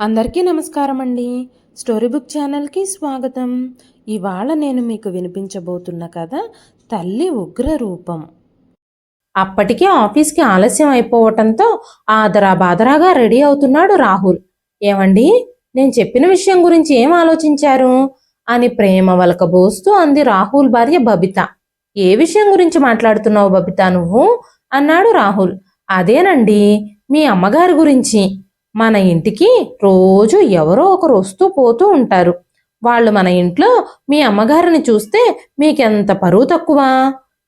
అందరికీ నమస్కారం అండి స్టోరీ బుక్ ఛానల్కి స్వాగతం. ఇవాళ నేను మీకు వినిపించబోతున్న కథ తల్లి ఉగ్ర రూపం. అప్పటికే ఆఫీస్కి ఆలస్యం అయిపోవటంతో ఆదరా బాదరాగా రెడీ అవుతున్నాడు రాహుల్. ఏమండి? నేను చెప్పిన విషయం గురించి ఏం ఆలోచించారు? అని ప్రేమ వలకబోస్తూ అంది రాహుల్ భార్య బబిత. ఏ విషయం గురించి మాట్లాడుతున్నావు బబిత నువ్వు? అన్నాడు రాహుల్. అదేనండి మీ అమ్మగారి గురించి. మన ఇంటికి రోజు ఎవరో ఒకరు వస్తూ పోతూ ఉంటారు. వాళ్ళు మన ఇంట్లో మీ అమ్మగారిని చూస్తే మీకెంత పరువు తక్కువ?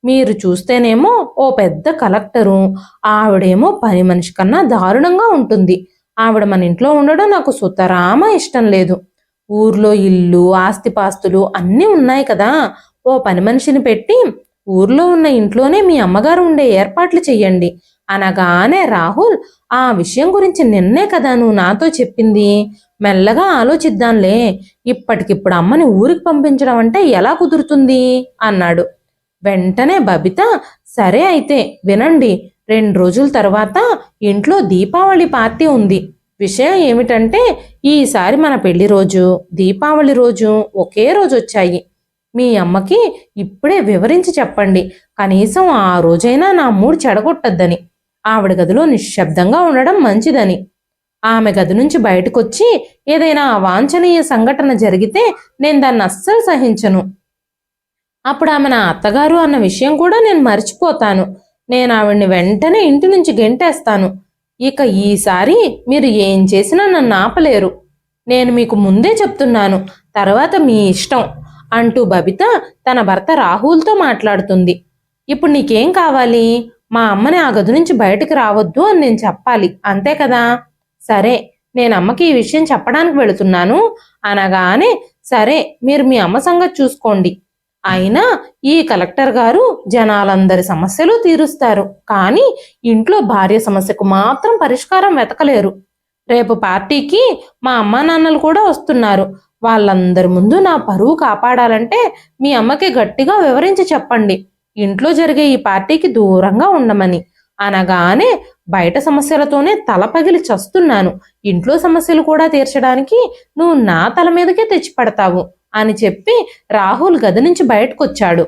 మీరు చూస్తేనేమో ఓ పెద్ద కలెక్టరు ఆవిడేమో పని మనిషి కన్నా దారుణంగా ఉంటుంది. ఆవిడ మన ఇంట్లో ఉండడం నాకు సుతరామ ఇష్టం లేదు. ఊర్లో ఇల్లు ఆస్తిపాస్తులు అన్నీ ఉన్నాయి కదా. ఓ పని మనిషిని పెట్టి ఊర్లో ఉన్న ఇంట్లోనే మీ అమ్మగారు ఉండే ఏర్పాట్లు చెయ్యండి. అనగానే రాహుల్ ఆ విషయం గురించి నిన్నే కదా నువ్వు నాతో చెప్పింది? మెల్లగా ఆలోచిద్దాంలే. ఇప్పటికిప్పుడు అమ్మని ఊరికి పంపించడం అంటే ఎలా కుదురుతుంది? అన్నాడు. వెంటనే బబిత సరే అయితే వినండి. రెండు రోజుల తర్వాత ఇంట్లో దీపావళి పార్టీ ఉంది. విషయం ఏమిటంటే ఈసారి మన పెళ్ళి రోజు దీపావళి రోజు ఒకే రోజు వచ్చాయి. మీ అమ్మకి ఇప్పుడే వివరించి చెప్పండి. కనీసం ఆ రోజైనా నా మూడు చెడగొట్టద్దని. ఆవిడ గదిలో నిశ్శబ్దంగా ఉండడం మంచిదని. ఆమె గది నుంచి బయటకొచ్చి ఏదైనా అవాంఛనీయ సంఘటన జరిగితే నేను దాన్ని అస్సలు సహించను. అప్పుడు ఆమె నా అత్తగారు అన్న విషయం కూడా నేను మర్చిపోతాను. నేను ఆవిడ్ని వెంటనే ఇంటి నుంచి గెంటేస్తాను. ఇక ఈసారి మీరు ఏం చేసినా నన్ను ఆపలేరు. నేను మీకు ముందే చెప్తున్నాను. తర్వాత మీ ఇష్టం అంటూ బబిత తన భర్త రాహుల్తో మాట్లాడుతుంది. ఇప్పుడు నీకేం కావాలి? మా అమ్మని ఆ గది నుంచి బయటకు రావద్దు అని నేను చెప్పాలి. అంతే కదా? సరే నేను అమ్మకి ఈ విషయం చెప్పడానికి వెళుతున్నాను. అనగానే సరే మీరు మీ అమ్మ సంగతి చూసుకోండి. అయినా ఈ కలెక్టర్ గారు జనాలందరి సమస్యలు తీరుస్తారు. కానీ ఇంట్లో భార్య సమస్యకు మాత్రం పరిష్కారం వెతకలేరు. రేపు పార్టీకి మా అమ్మా నాన్నలు కూడా వస్తున్నారు. వాళ్ళందరి ముందు నా పరువు కాపాడాలంటే మీ అమ్మకి గట్టిగా వివరించి చెప్పండి. ఇంట్లో జరిగే ఈ పార్టీకి దూరంగా ఉండమని. అనగానే బయట సమస్యలతోనే తల పగిలి చస్తున్నాను. ఇంట్లో సమస్యలు కూడా తీర్చడానికి నువ్వు నా తల మీదకే తెచ్చిపడతావు అని చెప్పి రాహుల్ గది నుంచి బయటకొచ్చాడు.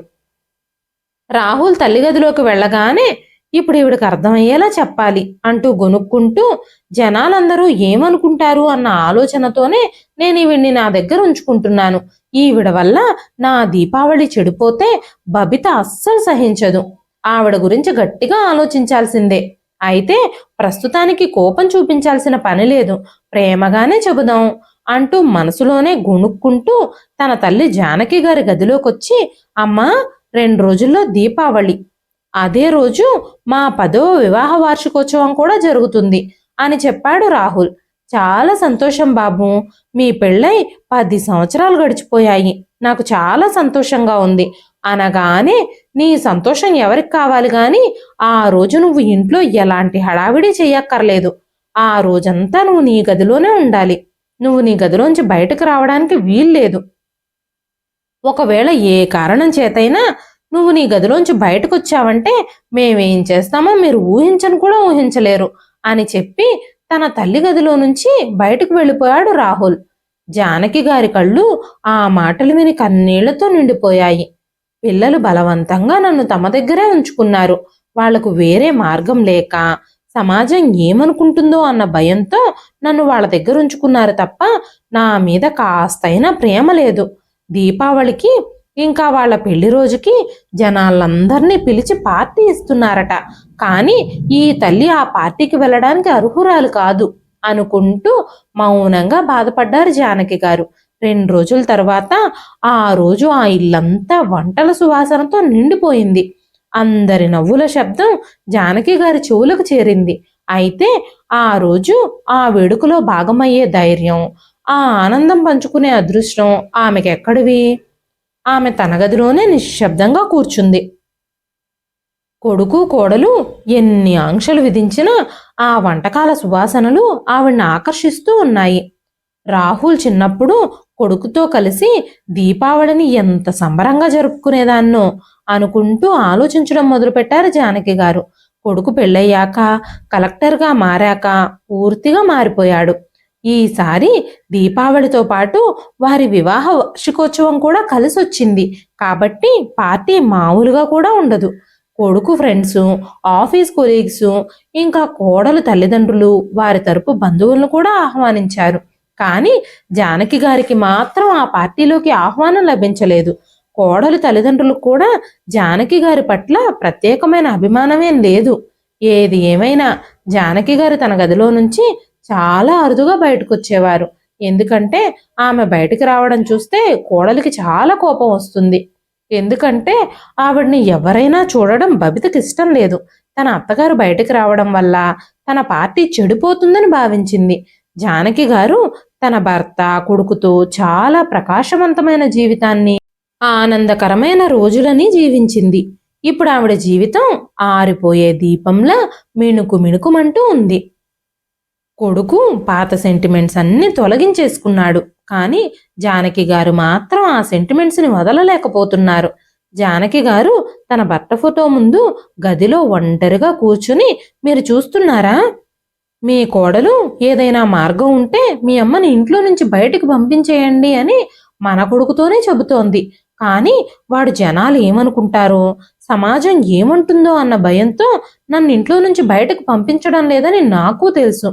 రాహుల్ తల్లి గదిలోకి వెళ్ళగానే ఇప్పుడు ఈవిడికి అర్థమయ్యేలా చెప్పాలి అంటూ గొనుక్కుంటూ జనాలందరూ ఏమనుకుంటారు అన్న ఆలోచనతోనే నేను ఈవిడ్ని నా దగ్గర ఉంచుకుంటున్నాను. ఈవిడ వల్ల నా దీపావళి చెడిపోతే బబిత అస్సలు సహించదు. ఆవిడ గురించి గట్టిగా ఆలోచించాల్సిందే. అయితే ప్రస్తుతానికి కోపం చూపించాల్సిన పని లేదు. ప్రేమగానే చెబుదాం అంటూ మనసులోనే గొణుక్కుంటూ తన తల్లి జానకి గారి గదిలోకొచ్చి అమ్మా రెండు రోజుల్లో దీపావళి. అదే రోజు మా పదో వివాహ వార్షికోత్సవం కూడా జరుగుతుంది అని చెప్పాడు రాహుల్. చాలా సంతోషం బాబు. మీ పెళ్ళై పది సంవత్సరాలు గడిచిపోయాయి. నాకు చాలా సంతోషంగా ఉంది. అనగానే నీ సంతోషం ఎవరికి కావాలి కానీ ఆ రోజు నువ్వు ఇంట్లో ఎలాంటి హడావిడి చెయ్యక్కర్లేదు. ఆ రోజంతా నువ్వు నీ గదిలోనే ఉండాలి. నువ్వు నీ గదిలోంచి బయటకు రావడానికి వీల్లేదు. ఒకవేళ ఏ కారణం చేతైనా నువ్వు నీ గదిలోంచి బయటకు వచ్చావంటే మేమేం చేస్తామో మీరు ఊహించను కూడా ఊహించలేరు అని చెప్పి తన తల్లి గదిలో నుంచి బయటకు వెళ్ళిపోయాడు రాహుల్. జానకి గారి కళ్ళు ఆ మాటలు విని కన్నీళ్ళతో నిండిపోయాయి. పిల్లలు బలవంతంగా నన్ను తమ దగ్గరే ఉంచుకున్నారు. వాళ్ళకు వేరే మార్గం లేక సమాజం ఏమనుకుంటుందో అన్న భయంతో నన్ను వాళ్ళ దగ్గర ఉంచుకున్నారు తప్ప నా మీద కాస్తైనా ప్రేమ లేదు. దీపావళికి ఇంకా వాళ్ళ పెళ్ళి రోజుకి జనాలందరినీ పిలిచి పార్టీ ఇస్తున్నారట. కానీ ఈ తల్లి ఆ పార్టీకి వెళ్ళడానికి అర్హురాలు కాదు అనుకుంటూ మౌనంగా బాధపడ్డారు జానకి గారు. రెండు రోజుల తర్వాత ఆ రోజు ఆ ఇల్లంతా వంటల సువాసనతో నిండిపోయింది. అందరి నవ్వుల శబ్దం జానకి గారి చెవులకు చేరింది. అయితే ఆ రోజు ఆ వేడుకలో భాగమయ్యే ధైర్యం ఆ ఆనందం పంచుకునే అదృష్టం ఆమెకెక్కడివి? ఆమె తన గదిలోనే నిశ్శబ్దంగా కూర్చుంది. కొడుకు కోడలు ఎన్ని ఆంక్షలు విధించినా ఆ వంటకాల సువాసనలు ఆవిడ్ని ఆకర్షిస్తూ ఉన్నాయి. రాహుల్ చిన్నప్పుడు కొడుకుతో కలిసి దీపావళిని ఎంత సంబరంగా జరుపుకునేదాన్నో అనుకుంటూ ఆలోచించడం మొదలుపెట్టారు జానకి గారు. కొడుకు పెళ్ళయ్యాక కలెక్టర్గా మారాక పూర్తిగా మారిపోయాడు. ఈసారి దీపావళితో పాటు వారి వివాహ వార్షికోత్సవం కూడా కలిసొచ్చింది. కాబట్టి పార్టీ మామూలుగా కూడా ఉండదు. కొడుకు ఫ్రెండ్స్ ఆఫీస్ కొలీగ్స్ ఇంకా కోడలు తల్లిదండ్రులు వారి తరపు బంధువులను కూడా ఆహ్వానించారు. కానీ జానకి గారికి మాత్రం ఆ పార్టీలోకి ఆహ్వానం లభించలేదు. కోడలు తల్లిదండ్రులకు కూడా జానకి గారి పట్ల ప్రత్యేకమైన అభిమానమేం లేదు. ఏది ఏమైనా జానకి గారు తన గదిలో నుంచి చాలా అరుదుగా బయటకు వచ్చేవారు ఎందుకంటే ఆమె బయటికి రావడం చూస్తే కోడలికి చాలా కోపం వస్తుంది. ఎందుకంటే ఆవిడ్ని ఎవరైనా చూడడం బబితకి ఇష్టం లేదు. తన అత్తగారు బయటికి రావడం వల్ల తన పార్టీ చెడిపోతుందని భావించింది. జానకి గారు తన భర్త కొడుకుతో చాలా ప్రకాశవంతమైన జీవితాన్ని ఆనందకరమైన రోజులని జీవించింది. ఇప్పుడు ఆవిడ జీవితం ఆరిపోయే దీపంలా మిణుకు మిణుకుమంటూ ఉంది. కొడుకు పాత సెంటిమెంట్స్ అన్నీ తొలగించేసుకున్నాడు. కానీ జానకి గారు మాత్రం ఆ సెంటిమెంట్స్ని వదలలేకపోతున్నారు. జానకి గారు తన భర్త ఫోటో ముందు గదిలో ఒంటరిగా కూర్చుని మీరు చూస్తున్నారా? మీ కోడలు ఏదైనా మార్గం ఉంటే మీ అమ్మని ఇంట్లో నుంచి బయటకు పంపించేయండి అని మన కొడుకుతోనే చెబుతోంది. కానీ వాడు జనాలు ఏమనుకుంటారో? సమాజం ఏమంటుందో అన్న భయంతో నన్ను ఇంట్లో నుంచి బయటకు పంపించడం లేదని నాకు తెలుసు.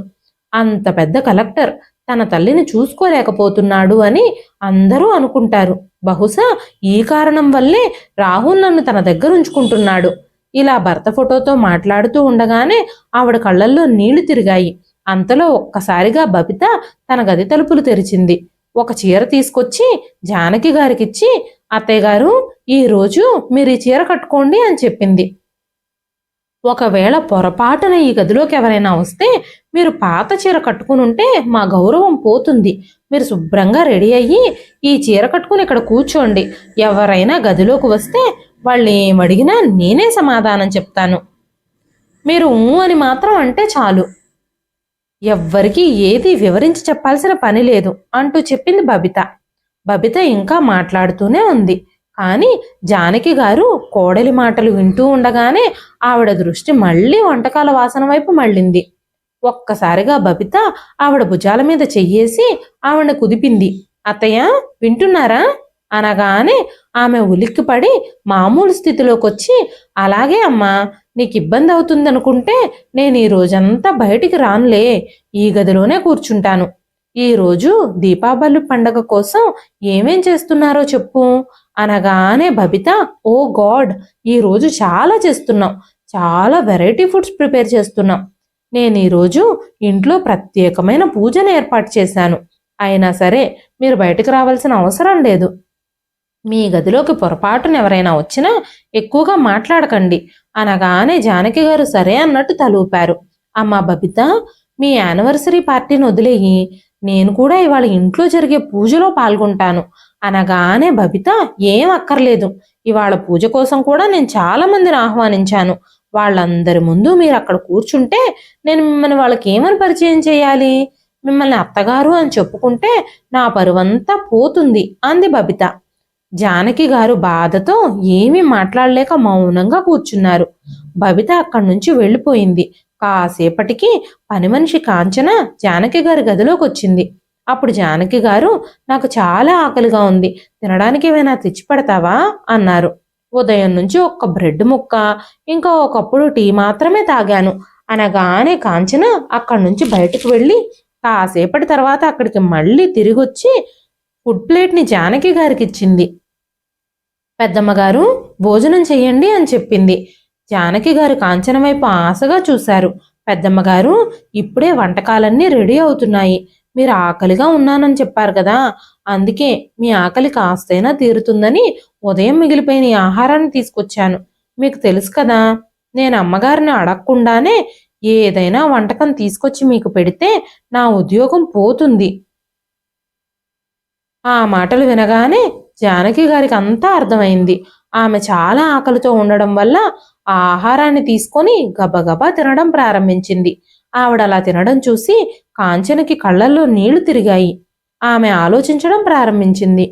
అంత పెద్ద కలెక్టర్ తన తల్లిని చూసుకోలేకపోతున్నాడు అని అందరూ అనుకుంటారు. బహుశా ఈ కారణం వల్లే రాహుల్ నన్ను తన దగ్గర ఉంచుకుంటున్నాడు. ఇలా భర్త ఫోటోతో మాట్లాడుతూ ఉండగానే ఆవిడ కళ్ళల్లో నీళ్ళు తిరిగాయి. అంతలో ఒక్కసారిగా బబిత తన గది తలుపులు తెరిచింది. ఒక చీర తీసుకొచ్చి జానకి గారికిచ్చి అత్తయ్య గారు ఈరోజు మీరు ఈ చీర కట్టుకోండి అని చెప్పింది. ఒకవేళ పొరపాటున ఈ గదిలోకి ఎవరైనా వస్తే మీరు పాత చీర కట్టుకుని ఉంటే మా గౌరవం పోతుంది. మీరు శుభ్రంగా రెడీ అయ్యి ఈ చీర కట్టుకుని ఇక్కడ కూర్చోండి. ఎవరైనా గదిలోకి వస్తే వాళ్ళు ఏమడిగినా నేనే సమాధానం చెప్తాను. మీరు ఊ అని మాత్రం అంటే చాలు. ఎవ్వరికీ ఏది వివరించి చెప్పాల్సిన పని లేదు అంటూ చెప్పింది బబిత. బబిత ఇంకా మాట్లాడుతూనే ఉంది. కానీ జానకి గారు కోడలి మాటలు వింటూ ఉండగానే ఆవిడ దృష్టి మళ్ళీ వంటకాల వాసన వైపు మళ్ళింది. ఒక్కసారిగా బబిత ఆవిడ భుజాల మీద చెయ్యేసి ఆవిడ కుదిపింది. అత్తయ్య వింటున్నారా? అనగానే ఆమె ఉలిక్కిపడి మామూలు స్థితిలోకి వచ్చి అలాగే అమ్మా నీకు ఇబ్బంది అవుతుందనుకుంటే నేను ఈ రోజంతా బయటికి రానులే ఈ గదిలోనే కూర్చుంటాను. ఈరోజు దీపావళి పండగ కోసం ఏమేం చేస్తున్నారో చెప్పు. అనగానే బబిత ఓ గాడ్ ఈ రోజు చాలా చేస్తున్నాం చాలా వెరైటీ ఫుడ్స్ ప్రిపేర్ చేస్తున్నాం నేను ఈరోజు ఇంట్లో ప్రత్యేకమైన పూజను ఏర్పాటు చేశాను. అయినా సరే మీరు బయటకు రావాల్సిన అవసరం లేదు. మీ గదిలోకి పొరపాటున ఎవరైనా వచ్చినా ఎక్కువగా మాట్లాడకండి అనగానే జానకి గారు సరే అన్నట్టు తలూపారు. అమ్మా బబిత మీ యానివర్సరీ పార్టీని వదిలేయి. నేను కూడా ఇవాళ ఇంట్లో జరిగే పూజలో పాల్గొంటాను. అనగానే బబిత ఏం అక్కర్లేదు. ఇవాళ పూజ కోసం కూడా నేను చాలా మందిని ఆహ్వానించాను. వాళ్ళందరి ముందు మీరు అక్కడ కూర్చుంటే నేను మిమ్మల్ని వాళ్ళకి ఏమని పరిచయం చేయాలి? మిమ్మల్ని అత్తగారు అని చెప్పుకుంటే నా పరువంతా పోతుంది అంది బబిత. జానకి గారు బాధతో ఏమీ మాట్లాడలేక మౌనంగా కూర్చున్నారు. బబిత అక్కడి నుంచి వెళ్ళిపోయింది. కాసేపటికి పని మనిషి కాంచన జానకి గారి గదిలోకి వచ్చింది అప్పుడు జానకి గారు నాకు చాలా ఆకలిగా ఉంది. తినడానికి ఏమైనా తెచ్చి పెడతావా? అన్నారు. ఉదయం నుంచి ఒక్క బ్రెడ్ ముక్క ఇంకా ఒకప్పుడు టీ మాత్రమే తాగాను. అనగానే కాంచన అక్కడి నుంచి బయటకు వెళ్ళి కాసేపటి తర్వాత అక్కడికి మళ్ళీ తిరిగి వచ్చి ఫుడ్ ప్లేట్ని జానకి గారికి ఇచ్చింది. పెద్దమ్మగారు భోజనం చెయ్యండి అని చెప్పింది. జానకి గారు కాంచన వైపు ఆశగా చూశారు. పెద్దమ్మగారు ఇప్పుడే వంటకాలన్నీ రెడీ అవుతున్నాయి. మీరు ఆకలిగా ఉన్నానని చెప్పారు కదా అందుకే మీ ఆకలి కాస్తైనా తీరుతుందని ఉదయం మిగిలిపోయిన ఈ ఆహారాన్ని తీసుకొచ్చాను. మీకు తెలుసు కదా నేను అమ్మగారిని అడగకుండానే ఏదైనా వంటకం తీసుకొచ్చి మీకు పెడితే నా ఉద్యోగం పోతుంది. ఆ మాటలు వినగానే జానకి గారికి అంతా అర్థమైంది. ఆమె చాలా ఆకలితో ఉండడం వల్ల ఆ ఆహారాన్ని తీసుకొని గబగబా తినడం ప్రారంభించింది. ఆవిడ అలా తినడం చూసి కాంచనకి కళ్ళల్లో నీళ్ళు తిరిగాయి. ఆమె ఆలోచించడం ప్రారంభించింది.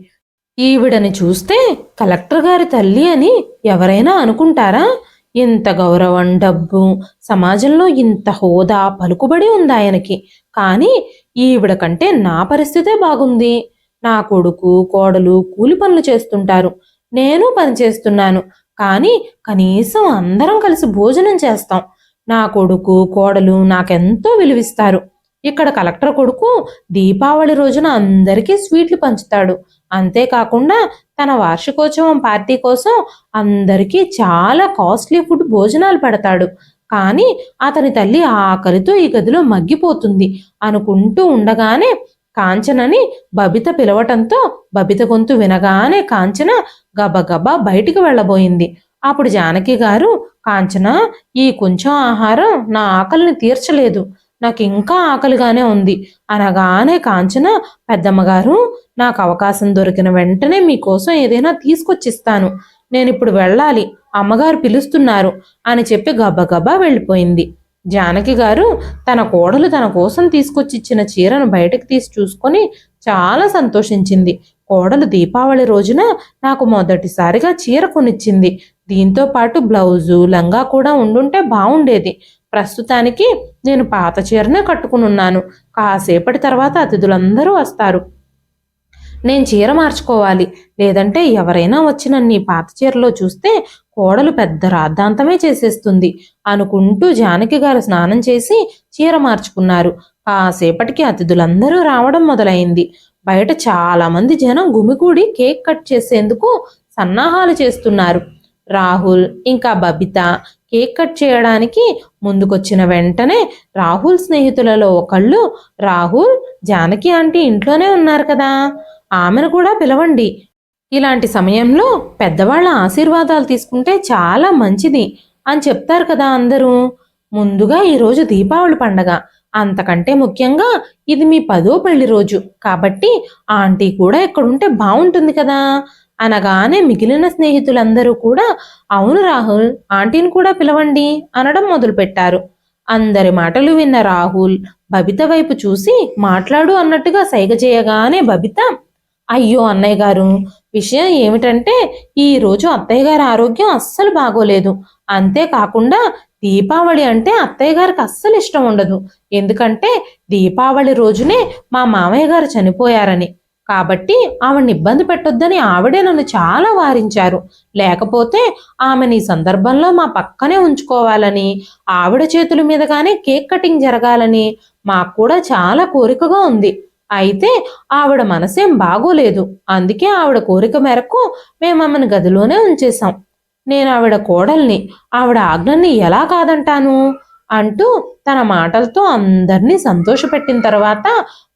ఈవిడని చూస్తే కలెక్టర్ గారి తల్లి అని ఎవరైనా అనుకుంటారా? ఇంత గౌరవం డబ్బు సమాజంలో ఇంత హోదా పలుకుబడి ఉంది ఆయనకి. కానీ ఈవిడ కంటే నా పరిస్థితే బాగుంది. నా కొడుకు కోడలు కూలి పనులు చేస్తుంటారు. నేను పని చేస్తున్నాను. కానీ కనీసం అందరం కలిసి భోజనం చేస్తాం. నా కొడుకు కోడలు నాకెంతో విలువిస్తారు. ఇక్కడ కలెక్టర్ కొడుకు దీపావళి రోజున అందరికీ స్వీట్లు పంచుతాడు. అంతేకాకుండా తన వార్షికోత్సవం పార్టీ కోసం అందరికీ చాలా కాస్ట్లీ ఫుడ్ భోజనాలు పెడతాడు. కానీ అతని తల్లి ఆకలితో ఈ గదిలో మగ్గిపోతుంది అనుకుంటూ ఉండగానే కాంచనని బబిత పిలవటంతో బబిత గొంతు వినగానే కాంచన గబగబా బయటికి వెళ్ళబోయింది. అప్పుడు జానకి గారు కాంచన ఈ కొంచెం ఆహారం నా ఆకలిని తీర్చలేదు. నాకు ఇంకా ఆకలిగానే ఉంది. అనగానే కాంచన పెద్దమ్మగారు నాకు అవకాశం దొరికిన వెంటనే మీకోసం ఏదైనా తీసుకొచ్చిస్తాను. నేను ఇప్పుడు వెళ్ళాలి. అమ్మగారు పిలుస్తున్నారు అని చెప్పి గబగబా వెళ్ళిపోయింది. జానకి గారు తన కోడలు తన కోసం తీసుకొచ్చి ఇచ్చిన చీరను బయటకు తీసి చూసుకొని చాలా సంతోషించింది. కోడలు దీపావళి రోజున నాకు మొదటిసారిగా చీర కొనిచ్చింది. దీంతో పాటు బ్లౌజు లంగా కూడా ఉండుంటే బాగుండేది ప్రస్తుతానికి నేను పాత చీరనే కట్టుకుని ఉన్నాను. కాసేపటి తర్వాత అతిథులందరూ వస్తారు. నేను చీర మార్చుకోవాలి. లేదంటే ఎవరైనా వచ్చి నన్ను ఈ పాత చీరలో చూస్తే కోడలు పెద్ద రాద్ధాంతమే చేసేస్తుంది. అనుకుంటూ జానకి గారు స్నానం చేసి చీర మార్చుకున్నారు. కాసేపటికి అతిథులందరూ రావడం మొదలైంది. బయట చాలా మంది జనం గుమికూడి కేక్ కట్ చేసేందుకు సన్నాహాలు చేస్తున్నారు. రాహుల్ ఇంకా బబిత. కేక్ కట్ చేయడానికి ముందుకొచ్చిన వెంటనే రాహుల్ స్నేహితులలో ఒకళ్ళు రాహుల్ జానకి ఆంటీ ఇంట్లోనే ఉన్నారు కదా. ఆమెను కూడా పిలవండి. ఇలాంటి సమయంలో పెద్దవాళ్ళ ఆశీర్వాదాలు తీసుకుంటే చాలా మంచిది అని చెప్తారు కదా అందరూ. ముందుగా ఈరోజు దీపావళి పండగ. అంతకంటే ముఖ్యంగా ఇది మీ పదో పెళ్ళి రోజు. కాబట్టి ఆంటీ కూడా ఇక్కడుంటే బాగుంటుంది కదా. అనగానే మిగిలిన స్నేహితులందరూ కూడా అవును రాహుల్ ఆంటీని కూడా పిలవండి అనడం మొదలుపెట్టారు. అందరి మాటలు విన్న రాహుల్ బబిత వైపు చూసి మాట్లాడు అన్నట్టుగా సైగ చేయగానే బబిత అయ్యో అన్నయ్య గారు విషయం ఏమిటంటే ఈ రోజు అత్తయ్య గారి ఆరోగ్యం అస్సలు బాగోలేదు. అంతేకాకుండా దీపావళి అంటే అత్తయ్య గారికి అస్సలు ఇష్టం ఉండదు. ఎందుకంటే దీపావళి రోజునే మా మామయ్య గారు చనిపోయారని. కాబట్టి ఆవిడని ఇబ్బంది పెట్టొద్దని ఆవిడే నన్ను చాలా వారించారు. లేకపోతే ఆమెని ఈ సందర్భంలో మా పక్కనే ఉంచుకోవాలని ఆవిడ చేతుల మీదగానే కేక్ కటింగ్ జరగాలని మాకు కూడా చాలా కోరికగా ఉంది. అయితే ఆవిడ మనసేం బాగోలేదు. అందుకే ఆవిడ కోరిక మేరకు మేము ఆమెను గదిలోనే ఉంచేశాం. నేను ఆవిడ కోడల్ని ఆవిడ ఆజ్ఞని ఎలా కాదంటాను? అంటూ తన మాటలతో అందరినీ సంతోషపెట్టిన తర్వాత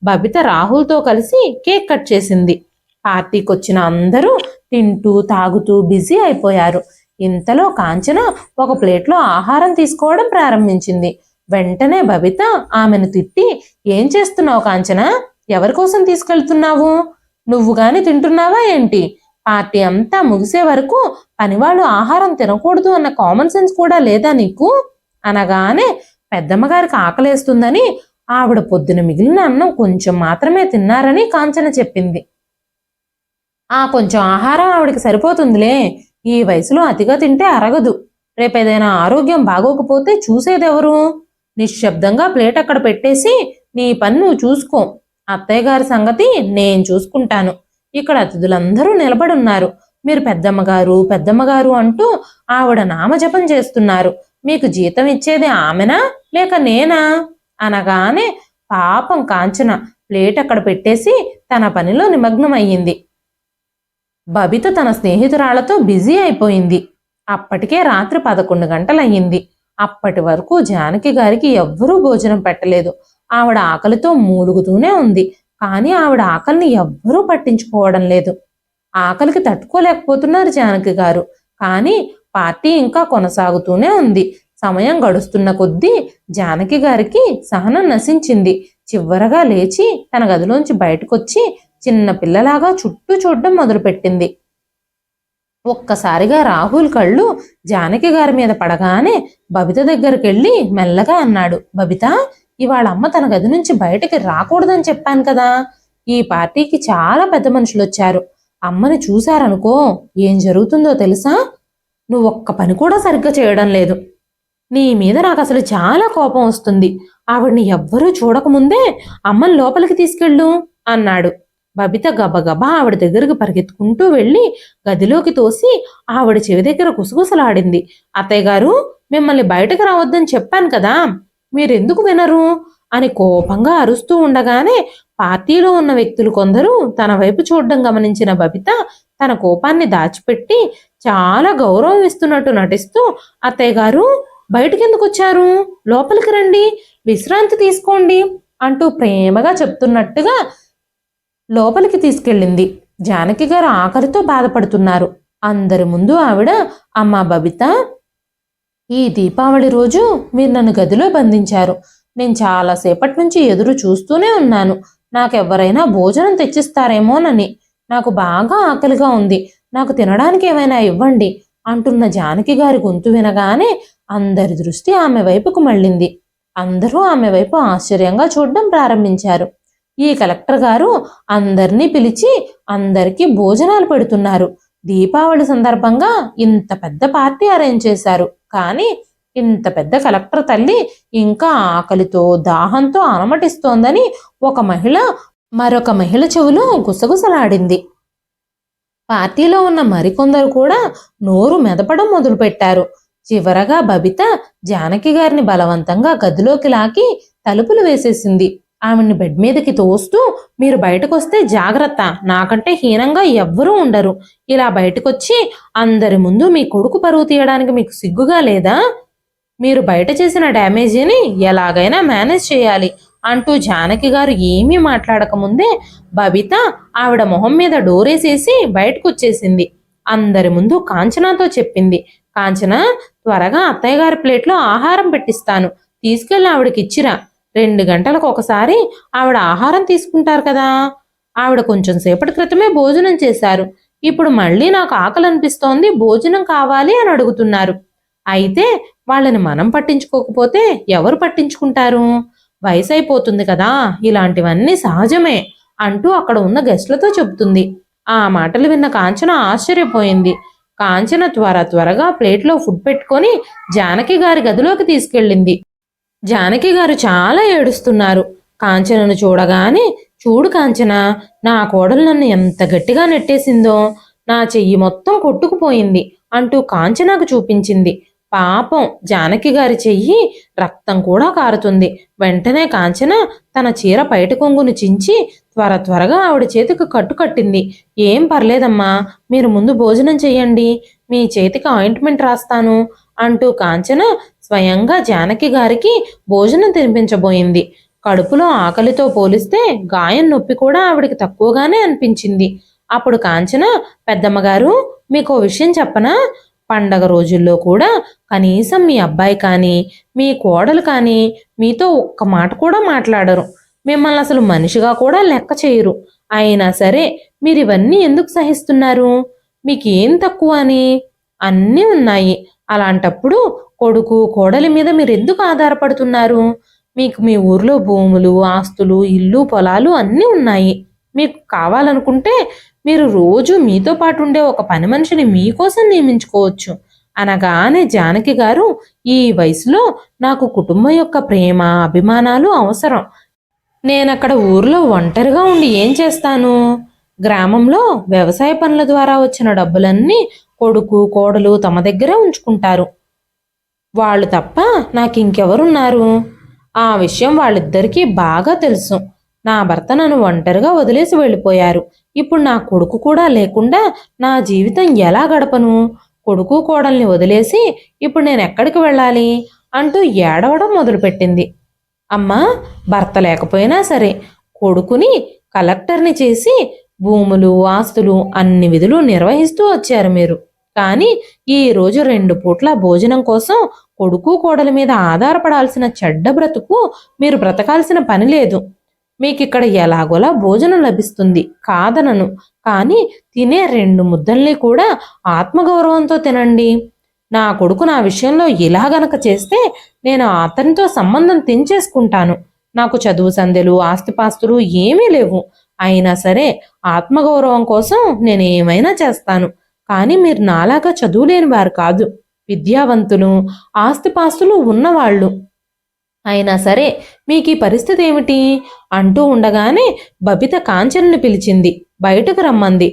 బబిత రాహుల్తో కలిసి కేక్ కట్ చేసింది. పార్టీకి వచ్చిన అందరూ తింటూ తాగుతూ బిజీ అయిపోయారు. ఇంతలో కాంచన ఒక ప్లేట్లో ఆహారం తీసుకోవడం ప్రారంభించింది. వెంటనే బబిత ఆమెను తిట్టి ఏం చేస్తున్నావు కాంచన? ఎవరి కోసం తీసుకెళ్తున్నావు? నువ్వు గాని తింటున్నావా ఏంటి? పార్టీ అంతా ముగిసే వరకు పనివాళ్ళు ఆహారం తినకూడదు అన్న కామన్ సెన్స్ కూడా లేదా నీకు? అనగానే పెద్దమ్మగారికి ఆకలేస్తుందని ఆవిడ పొద్దున మిగిలిన అన్నం కొంచెం మాత్రమే తిన్నారని కాంచన చెప్పింది. ఆ కొంచెం ఆహారం ఆవిడకి సరిపోతుందిలే. ఈ వయసులో అతిగా తింటే అరగదు. రేపేదైనా ఆరోగ్యం బాగోకపోతే చూసేదెవరు? నిశ్శబ్దంగా ప్లేట్ అక్కడ పెట్టేసి నీ పని నువ్వు చూసుకో. అత్తయ్య గారి సంగతి నేను చూసుకుంటాను. ఇక్కడ అతిథులందరూ నిలబడున్నారు. మీరు పెద్దమ్మగారు పెద్దమ్మగారు అంటూ ఆవిడ నామజపం చేస్తున్నారు. మీకు జీతం ఇచ్చేది ఆమెనా? లేక నేనా? అనగానే పాపం కాంచన ప్లేట్ అక్కడ పెట్టేసి తన పనిలో నిమగ్నమయ్యింది. బబిత తన స్నేహితురాళ్ళతో బిజీ అయిపోయింది. అప్పటికే రాత్రి పదకొండు గంటలయ్యింది. అప్పటి వరకు జానకి గారికి ఎవ్వరూ భోజనం పెట్టలేదు. ఆవిడ ఆకలితో మూలుగుతూనే ఉంది. కానీ ఆవిడ ఆకలిని ఎవ్వరూ పట్టించుకోవడం లేదు. ఆకలికి తట్టుకోలేకపోతున్నారు జానకి గారు. కానీ పార్టీ ఇంకా కొనసాగుతూనే ఉంది. సమయం గడుస్తున్న కొద్దీ జానకి గారికి సహనం నశించింది. చివరగా లేచి తన గదిలోంచి బయటకొచ్చి చిన్న పిల్లలాగా చుట్టూ చూడడం మొదలుపెట్టింది. ఒక్కసారిగా రాహుల్ కళ్ళు జానకి గారి మీద పడగానే బబిత దగ్గరికి వెళ్ళి మెల్లగా అన్నాడు బబిత ఇవాళ అమ్మ తన గది నుంచి బయటకి రాకూడదని చెప్పాను కదా. ఈ పార్టీకి చాలా పెద్ద మనుషులు వచ్చారు అమ్మని చూశారనుకో ఏం జరుగుతుందో తెలుసా? నువ్వు ఒక్క పని కూడా సరిగ్గా చేయడం లేదు. నీ మీద నాకు అసలు చాలా కోపం వస్తుంది. ఆవిడ్ని ఎవ్వరూ చూడకముందే అమ్మని లోపలికి తీసుకెళ్ళు అన్నాడు. బబిత గబగబా ఆవిడ దగ్గరకు పరిగెత్తుకుంటూ వెళ్ళి గదిలోకి తోసి ఆవిడ చెవి దగ్గర గుసగుసలాడింది. అత్తయ్య గారు మిమ్మల్ని బయటకు రావద్దని చెప్పాను కదా మీరెందుకు వినరు? అని కోపంగా అరుస్తూ ఉండగానే పార్టీలో ఉన్న వ్యక్తులు కొందరు తన వైపు చూడడం గమనించిన బబిత తన కోపాన్ని దాచిపెట్టి చాలా గౌరవం ఇస్తున్నట్టు నటిస్తూ అత్తయ్య గారు బయటకెందుకు వచ్చారు? లోపలికి రండి విశ్రాంతి తీసుకోండి అంటూ ప్రేమగా చెప్తున్నట్టుగా లోపలికి తీసుకెళ్ళింది. జానకి గారు ఆఖరితో బాధపడుతున్నారు. అందరి ముందు ఆవిడ అమ్మా బబిత ఈ దీపావళి రోజు మీరు నన్ను గదిలో బంధించారు. నేను చాలాసేపటి నుంచి ఎదురు చూస్తూనే ఉన్నాను. నాకెవరైనా భోజనం తెచ్చిస్తారేమోనని. నాకు బాగా ఆకలిగా ఉంది. నాకు తినడానికి ఏమైనా ఇవ్వండి అంటున్న జానకి గారి గొంతు వినగానే అందరి దృష్టి ఆమె వైపుకు మళ్ళింది. అందరూ ఆమె వైపు ఆశ్చర్యంగా చూడడం ప్రారంభించారు. ఈ కలెక్టర్ గారు అందరినీ పిలిచి అందరికీ భోజనాలు పెడుతున్నారు. దీపావళి సందర్భంగా ఇంత పెద్ద పార్టీ అరేంజ్ చేశారు. కానీ ఇంత పెద్ద కలెక్టర్ తల్లి ఇంకా ఆకలితో దాహంతో అలమటిస్తోందని ఒక మహిళ మరొక మహిళ చెవులో గుసగుసలాడింది. పార్టీలో ఉన్న మరికొందరు కూడా నోరు మెదపడం మొదలుపెట్టారు. చివరగా బబిత జానకి గారిని బలవంతంగా గదిలోకి లాకి తలుపులు వేసేసింది. ఆమెని బెడ్ మీదకి తోస్తూ మీరు బయటకొస్తే జాగ్రత్త నాకంటే హీనంగా ఎవ్వరూ ఉండరు. ఇలా బయటకొచ్చి అందరి ముందు మీ కొడుకు పరువు తీయడానికి మీకు సిగ్గుగా లేదా? మీరు బయట చేసిన డ్యామేజీని ఎలాగైనా మేనేజ్ చేయాలి. అంటూ జానకి గారు ఏమీ మాట్లాడకముందే బబిత ఆవిడ మొహం మీద డోరేసేసి బయటకు వచ్చేసింది అందరి ముందు కాంచనాతో చెప్పింది. కాంచన త్వరగా అత్తయ్య గారి ప్లేట్లో ఆహారం పెట్టిస్తాను. తీసుకెళ్ళి ఆవిడకి ఇచ్చిరా రెండు గంటలకు ఒకసారి ఆవిడ ఆహారం తీసుకుంటారు కదా. ఆవిడ కొంచెం సేపటి క్రితమే భోజనం చేశారు. ఇప్పుడు మళ్ళీ నాకు ఆకలి అనిపిస్తోంది భోజనం కావాలి అని అడుగుతున్నారు. అయితే వాళ్ళని మనం పట్టించుకోకపోతే ఎవరు పట్టించుకుంటారు? వయసు అయిపోతుంది కదా ఇలాంటివన్నీ సహజమే అంటూ అక్కడ ఉన్న గెస్ట్లతో చెబుతుంది. ఆ మాటలు విన్న కాంచన ఆశ్చర్యపోయింది. కాంచన త్వర త్వరగా ప్లేట్లో ఫుడ్ పెట్టుకొని జానకి గారి గదిలోకి తీసుకెళ్ళింది. జానకి గారు చాలా ఏడుస్తున్నారు. కాంచనను చూడగానే చూడు కాంచన నా కోడలు నన్ను ఎంత గట్టిగా నెట్టేసిందో నా చెయ్యి మొత్తం కొట్టుకుపోయింది అంటూ కాంచనకు చూపించింది. పాపం జానకి గారి చెయ్యి రక్తం కూడా కారుతుంది. వెంటనే కాంచన తన చీర పైట కొంగును చించి త్వర త్వరగా ఆవిడ చేతికి కట్టు కట్టింది. ఏం పర్లేదమ్మా మీరు ముందు భోజనం చెయ్యండి మీ చేతికి ఆయింట్మెంట్ రాస్తాను అంటూ కాంచన స్వయంగా జానకి గారికి భోజనం తినిపించబోయింది. కడుపులో ఆకలితో పోలిస్తే గాయం నొప్పి కూడా ఆవిడికి తక్కువగానే అనిపించింది. అప్పుడు కాంచన పెద్దమ్మగారు మీకు ఓ విషయం చెప్పనా? పండగ రోజుల్లో కూడా కనీసం మీ అబ్బాయి కానీ మీ కోడలు కానీ మీతో ఒక్క మాట కూడా మాట్లాడరు. మిమ్మల్ని అసలు మనిషిగా కూడా లెక్క చేయరు. అయినా సరే మీరు ఇవన్నీ ఎందుకు సహిస్తున్నారు? మీకేం తక్కువ అని? అన్నీ ఉన్నాయి. అలాంటప్పుడు కొడుకు కోడలి మీద మీరు ఎందుకు ఆధారపడుతున్నారు? మీకు మీ ఊర్లో భూములు ఆస్తులు ఇల్లు పొలాలు అన్నీ ఉన్నాయి. మీకు కావాలనుకుంటే మీరు రోజు మీతో పాటు ఉండే ఒక పని మనిషిని మీకోసం నియమించుకోవచ్చు. అనగానే జానకి గారు ఈ వయసులో నాకు కుటుంబం యొక్క ప్రేమ అభిమానాలు అవసరం. నేనక్కడ ఊర్లో ఒంటరిగా ఉండి ఏం చేస్తాను? గ్రామంలో వ్యవసాయ పనుల ద్వారా వచ్చిన డబ్బులన్నీ కొడుకు కోడలు తమ దగ్గరే ఉంచుకుంటారు. వాళ్ళు తప్ప నాకు ఇంకెవరున్నారు ఆ విషయం వాళ్ళిద్దరికీ బాగా తెలుసు. నా భర్త నన్ను ఒంటరిగా వదిలేసి వెళ్ళిపోయారు. ఇప్పుడు నా కొడుకు కూడా లేకుండా నా జీవితం ఎలా గడపను? కొడుకు కోడల్ని వదిలేసి ఇప్పుడు నేను ఎక్కడికి వెళ్ళాలి? అంటూ ఏడవడం మొదలుపెట్టింది. అమ్మా భర్త లేకపోయినా సరే కొడుకుని కలెక్టర్ని చేసి భూములు ఆస్తులు అన్ని విధులు నిర్వహిస్తూ వచ్చారు మీరు. కానీ ఈ రోజు రెండు పూట్ల భోజనం కోసం కొడుకు కోడల మీద ఆధారపడాల్సిన చెడ్డ బ్రతుకు మీరు బ్రతకాల్సిన పని లేదు. మీకు ఇక్కడ ఎలాగోలా భోజనం లభిస్తుంది కాదనను. కానీ తినే రెండు ముద్దల్ని కూడా ఆత్మగౌరవంతో తినండి. నా కొడుకు నా విషయంలో ఇలా గనక చేస్తే నేను అతనితో సంబంధం తెంచేసుకుంటాను. నాకు చదువు సంధ్యలు ఆస్తిపాస్తులు ఏమీ లేవు. అయినా సరే ఆత్మగౌరవం కోసం నేను ఏమైనా చేస్తాను. కానీ మీరు నాలాగా చదువులేని వారు కాదు. విద్యావంతులు ఆస్తిపాస్తులు ఉన్నవాళ్ళు. అయినా సరే మీకు ఈ పరిస్థితి ఏమిటి అంటూ ఉండగానే బబిత కాంచనని పిలిచింది. బయటకు రమ్మంది.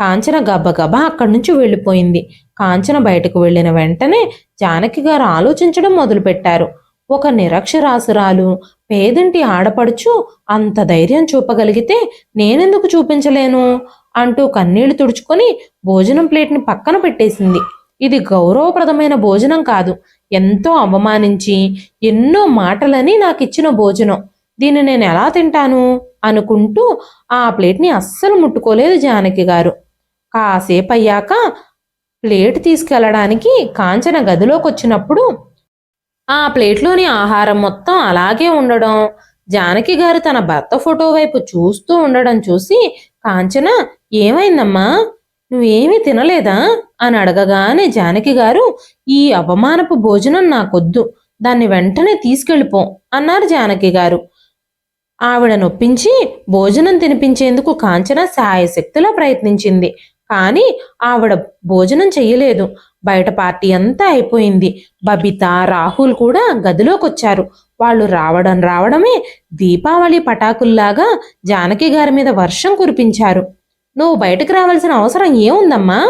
కాంచన గబగబా అక్కడి నుంచి వెళ్ళిపోయింది. కాంచన బయటకు వెళ్ళిన వెంటనే జానకి గారు ఆలోచించడం మొదలుపెట్టారు. ఒక నిరక్షరాసురాలు పేదింటి ఆడపడుచు అంత ధైర్యం చూపగలిగితే నేనెందుకు చూపించలేను? అంటూ కన్నీళ్ళు తుడుచుకొని భోజనం ప్లేట్ని పక్కన పెట్టేసింది. ఇది గౌరవప్రదమైన భోజనం కాదు. ఎంతో అవమానించి ఎన్నో మాటలని నాకిచ్చిన భోజనం. దీన్ని నేను ఎలా తింటాను? అనుకుంటూ ఆ ప్లేట్ని అస్సలు ముట్టుకోలేదు జానకి గారు. కాసేపు అయ్యాక ప్లేట్ తీసుకెళ్ళడానికి కాంచన గదిలోకి వచ్చినప్పుడు ఆ ప్లేట్లోని ఆహారం మొత్తం అలాగే ఉండడం జానకి గారు తన భర్త ఫోటో వైపు చూస్తూ ఉండడం చూసి కాంచన ఏమైందమ్మా? నువ్వేమీ తినలేదా? అని అడగగానే జానకి గారు ఈ అవమానపు భోజనం నాకొద్దు దాన్ని వెంటనే తీసుకెళ్ళిపో అన్నారు జానకి గారు. ఆవిడ నొప్పించి భోజనం తినిపించేందుకు కాంచన శాయశక్తిలా ప్రయత్నించింది. కానీ ఆవిడ భోజనం చెయ్యలేదు. బయట పార్టీ అంతా అయిపోయింది. బబిత రాహుల్ కూడా గదిలోకి వచ్చారు వాళ్ళు రావడం రావడమే దీపావళి పటాకుల్లాగా జానకి గారి మీద వర్షం కురిపించారు. నువ్వు బయటకు రావాల్సిన అవసరం ఏముందమ్మా?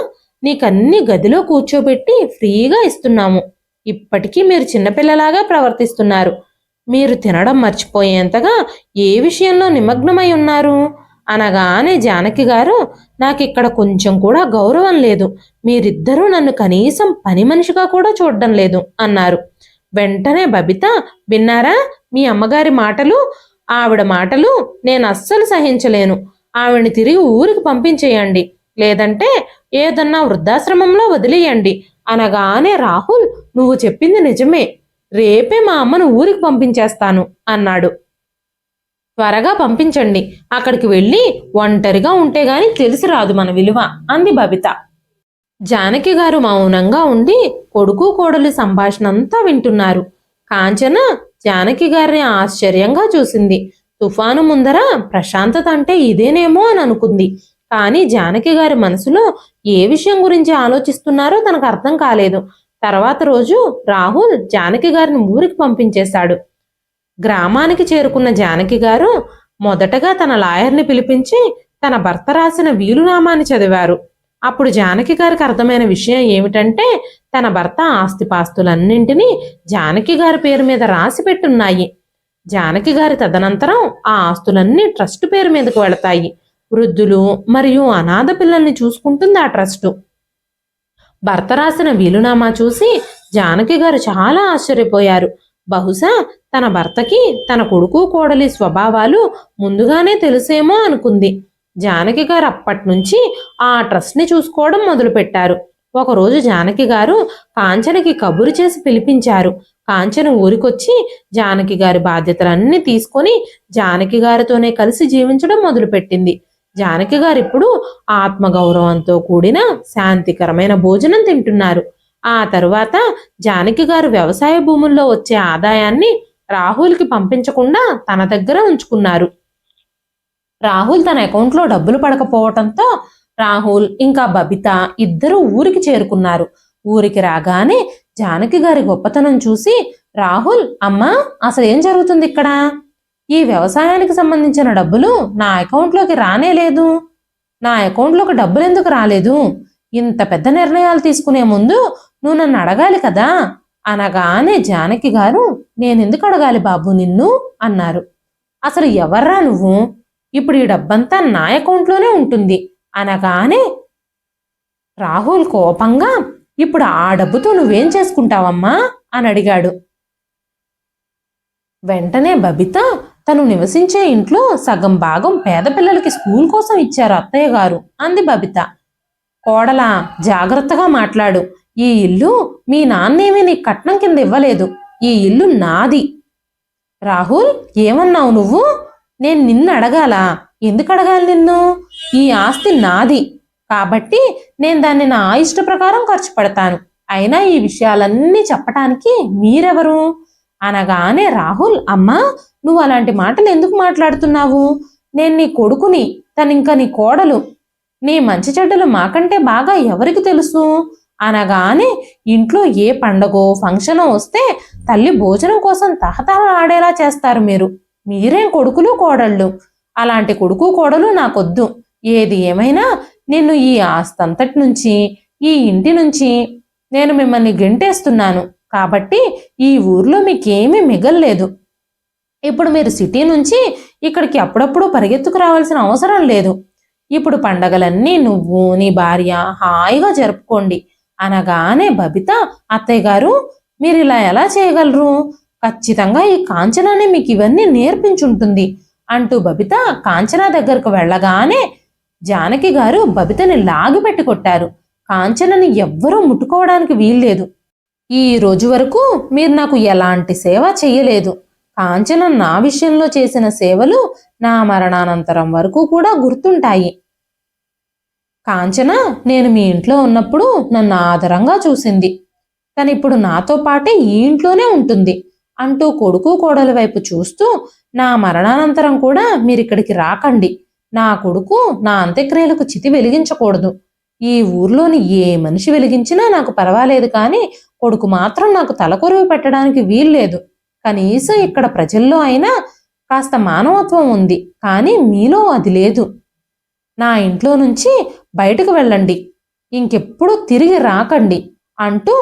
నీకన్నీ గదిలో కూర్చోబెట్టి ఫ్రీగా ఇస్తున్నాము. ఇప్పటికీ మీరు చిన్నపిల్లలాగా ప్రవర్తిస్తున్నారు. మీరు తినడం మర్చిపోయేంతగా ఏ విషయంలో నిమగ్నమై ఉన్నారు? అనగానే జానకి గారు నాకిక్కడ కొంచెం కూడా గౌరవం లేదు. మీరిద్దరూ నన్ను కనీసం పని మనిషిగా కూడా చూడడం లేదు అన్నారు. వెంటనే బబిత విన్నారా మీ అమ్మగారి మాటలు? ఆవిడ మాటలు నేను అస్సలు సహించలేను. ఆవిడని తిరిగి ఊరికి పంపించేయండి. లేదంటే ఏదన్నా వృద్ధాశ్రమంలో వదిలేయండి. అనగానే రాహుల్ నువ్వు చెప్పింది నిజమే. రేపే మా అమ్మను ఊరికి పంపించేస్తాను అన్నాడు. త్వరగా పంపించండి. అక్కడికి వెళ్ళి ఒంటరిగా ఉంటే గాని తెలిసి రాదు మన విలువ అంది బబిత. జానకి గారు మౌనంగా ఉండి కొడుకు కోడలి సంభాషణ అంతా వింటున్నారు. కాంచన జానకి గారిని ఆశ్చర్యంగా చూసింది. తుఫాను ముందర ప్రశాంతత అంటే ఇదేనేమో అని అనుకుంది. కానీ జానకి గారి మనసులో ఏ విషయం గురించి ఆలోచిస్తున్నారో తనకు అర్థం కాలేదు. తర్వాత రోజు రాహుల్ జానకి గారిని ఊరికి పంపించేశాడు. గ్రామానికి చేరుకున్న జానకి గారు మొదటగా తన లాయర్ని పిలిపించి తన భర్త రాసిన వీలునామాని చదివారు. అప్పుడు జానకి గారికి అర్థమైన విషయం ఏమిటంటే తన భర్త ఆస్తిపాస్తులన్నింటినీ జానకి గారి పేరు మీద రాసి పెట్టున్నాయి. జానకి గారి తదనంతరం ఆ ఆస్తులన్నీ ట్రస్ట్ పేరు మీదకు వెళతాయి. వృద్ధులు మరియు అనాథ పిల్లల్ని చూసుకుంటుంది ఆ ట్రస్టు. భర్త రాసిన వీలునామా చూసి జానకి గారు చాలా ఆశ్చర్యపోయారు. బహుశా తన భర్తకి తన కొడుకు కోడలి స్వభావాలు ముందుగానే తెలుసేమో అనుకుంది. జానకి గారు అప్పటి నుంచి ఆ ట్రస్ట్ని చూసుకోవడం మొదలుపెట్టారు. ఒకరోజు జానకి గారు కాంచనకి కబురు చేసి పిలిపించారు. కాంచన ఊరికొచ్చి జానకి గారి బాధ్యతలన్నీ తీసుకొని జానకి గారితోనే కలిసి జీవించడం మొదలుపెట్టింది. జానకి గారు ఇప్పుడు ఆత్మగౌరవంతో కూడిన శాంతికరమైన భోజనం తింటున్నారు. ఆ తరువాత జానకి గారు వ్యవసాయ భూముల్లో వచ్చే ఆదాయాన్ని రాహుల్కి పంపించకుండా తన దగ్గర ఉంచుకున్నారు. రాహుల్ తన అకౌంట్లో డబ్బులు పడకపోవటంతో రాహుల్ ఇంకా బబిత ఇద్దరు ఊరికి చేరుకున్నారు. ఊరికి రాగానే జానకి గారి గొప్పతనం చూసి రాహుల్ అమ్మా అసలు ఏం జరుగుతుంది ఇక్కడ? ఈ వ్యవసాయానికి సంబంధించిన డబ్బులు నా అకౌంట్లోకి రానే లేదు. నా అకౌంట్లోకి డబ్బులు ఎందుకు రాలేదు? ఇంత పెద్ద నిర్ణయాలు తీసుకునే ముందు నువ్వు నన్ను అడగాలి కదా? అనగానే జానకి గారు నేనెందుకు అడగాలి బాబు నిన్ను? అన్నారు. అసలు ఎవర్రా నువ్వు? ఇప్పుడు ఈ డబ్బంతా నా అకౌంట్లోనే ఉంటుంది. అనగానే రాహుల్ కోపంగా ఇప్పుడు ఆ డబ్బుతో నువ్వేం చేసుకుంటావమ్మా? అని అడిగాడు. వెంటనే బబిత తను నివసించే ఇంట్లో సగం భాగం పేద పిల్లలకి స్కూల్ కోసం ఇచ్చారు అత్తయ్య గారు అంది బబిత. కోడలా జాగ్రత్తగా మాట్లాడు. ఈ ఇల్లు మీ నాన్నేమీ నీ కట్నం కింద ఇవ్వలేదు. ఈ ఇల్లు నాది. రాహుల్ ఏమన్నావు నువ్వు? నేను నిన్ను అడగాలా? ఎందుకు అడగాలి నిన్ను? ఈ ఆస్తి నాది. కాబట్టి నేను దాన్ని నా ఇష్ట ప్రకారం ఖర్చు పెడతాను. అయినా ఈ విషయాలన్నీ చెప్పటానికి మీరెవరు? అనగానే రాహుల్ అమ్మా నువ్వు అలాంటి మాటలు ఎందుకు మాట్లాడుతున్నావు? నేను నీ కొడుకుని తనింకా నీ కోడలు నీ మంచి చెడ్డలు మాకంటే బాగా ఎవరికి తెలుసు? అనగానే ఇంట్లో ఏ పండగో ఫంక్షనో వస్తే తల్లి భోజనం కోసం తహతహ ఆడేలా చేస్తారు మీరు. మీరేం కొడుకులు కోడళ్ళు? అలాంటి కొడుకు కోడలు నాకొద్దు. ఏది ఏమైనా నిన్ను ఈ ఆస్తంతటి నుంచి ఈ ఇంటి నుంచి నేను మిమ్మల్ని గెంటేస్తున్నాను. కాబట్టి ఈ ఊర్లో మీకేమీ మిగల్లేదు. ఇప్పుడు మీరు సిటీ నుంచి ఇక్కడికి అప్పుడప్పుడు పరిగెత్తుకు రావాల్సిన అవసరం లేదు. ఇప్పుడు పండగలన్నీ నువ్వు నీ భార్య హాయిగా జరుపుకోండి. అనగానే బబిత అత్తయ్య గారు మీరు ఇలా ఎలా చేయగలరు? ఖచ్చితంగా ఈ కాంచనానే మీకు ఇవన్నీ నేర్పించుంటుంది. అంటూ బబిత కాంచనా దగ్గరకు వెళ్ళగానే జానకి గారు బబితని లాగిపెట్టి కొట్టారు. కాంచనని ఎవ్వరూ ముట్టుకోవడానికి వీల్లేదు. ఈ రోజు వరకు మీరు నాకు ఎలాంటి సేవ చెయ్యలేదు. కాంచన నా విషయంలో చేసిన సేవలు నా మరణానంతరం వరకు కూడా గుర్తుంటాయి. కాంచన నేను మీ ఇంట్లో ఉన్నప్పుడు నన్ను ఆదరంగా చూసింది. తనిప్పుడు నాతో పాటే ఈ ఇంట్లోనే ఉంటుంది అంటూ కొడుకు కోడల వైపు చూస్తూ నా మరణానంతరం కూడా మీరిక్కడికి రాకండి. నా కొడుకు నా అంత్యక్రియలకు చితి వెలిగించకూడదు. ఈ ఊర్లోని ఏ మనిషి వెలిగించినా నాకు పర్వాలేదు కానీ కొడుకు మాత్రం నాకు తలకొరువు పెట్టడానికి వీల్లేదు. కనీసం ఇక్కడ ప్రజల్లో అయినా కాస్త మానవత్వం ఉంది కానీ మీలో అది లేదు. నా ఇంట్లో నుంచి బయటకు వెళ్ళండి. ఇంకెప్పుడు తిరిగి రాకండి అంటూ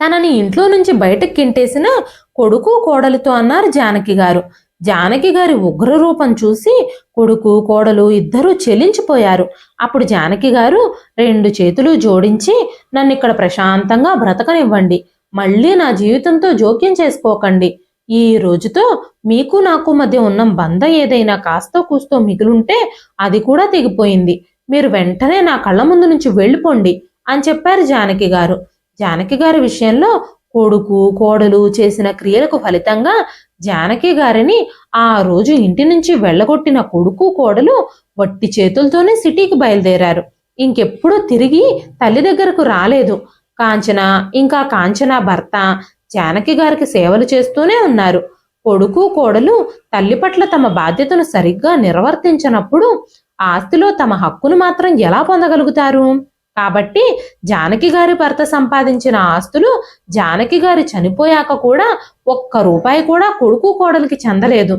తనని ఇంట్లో నుంచి బయటకు కింటేసిన కొడుకు కోడలితో అన్నారు జానకి గారు. జానకి గారి ఉగ్ర రూపం చూసి కొడుకు కోడలు ఇద్దరూ చెలించిపోయారు. అప్పుడు జానకి గారు రెండు చేతులు జోడించి నన్ను ఇక్కడ ప్రశాంతంగా బ్రతకనివ్వండి. మళ్ళీ నా జీవితంతో జోక్యం చేసుకోకండి. ఈ రోజుతో మీకు నాకు మధ్య ఉన్న బంధం ఏదైనా కాస్తో కూస్తో మిగులుంటే అది కూడా తెగిపోయింది. మీరు వెంటనే నా కళ్ళ ముందు నుంచి వెళ్ళిపోండి అని చెప్పారు జానకి గారు. జానకి గారి విషయంలో కొడుకు కోడలు చేసిన క్రియలకు ఫలితంగా జానకి గారిని ఆ రోజు ఇంటి నుంచి వెళ్ళగొట్టిన కొడుకు కోడలు వట్టి చేతులతోనే సిటీకి బయలుదేరారు. ఇంకెప్పుడు తిరిగి తల్లి దగ్గరకు రాలేదు. కాంచన ఇంకా కాంచన భర్త జానకి గారికి సేవలు చేస్తూనే ఉన్నారు. కొడుకు కోడలు తల్లి పట్ల తమ బాధ్యతను సరిగ్గా నిర్వర్తించినప్పుడు ఆస్తిలో తమ హక్కును మాత్రం ఎలా పొందగలుగుతారు? కాబట్టి జానకి గారి భర్త సంపాదించిన ఆస్తులు జానకి గారి చనిపోయాక కూడా ఒక్క రూపాయి కూడా కొడుకు కోడలికి చెందలేదు.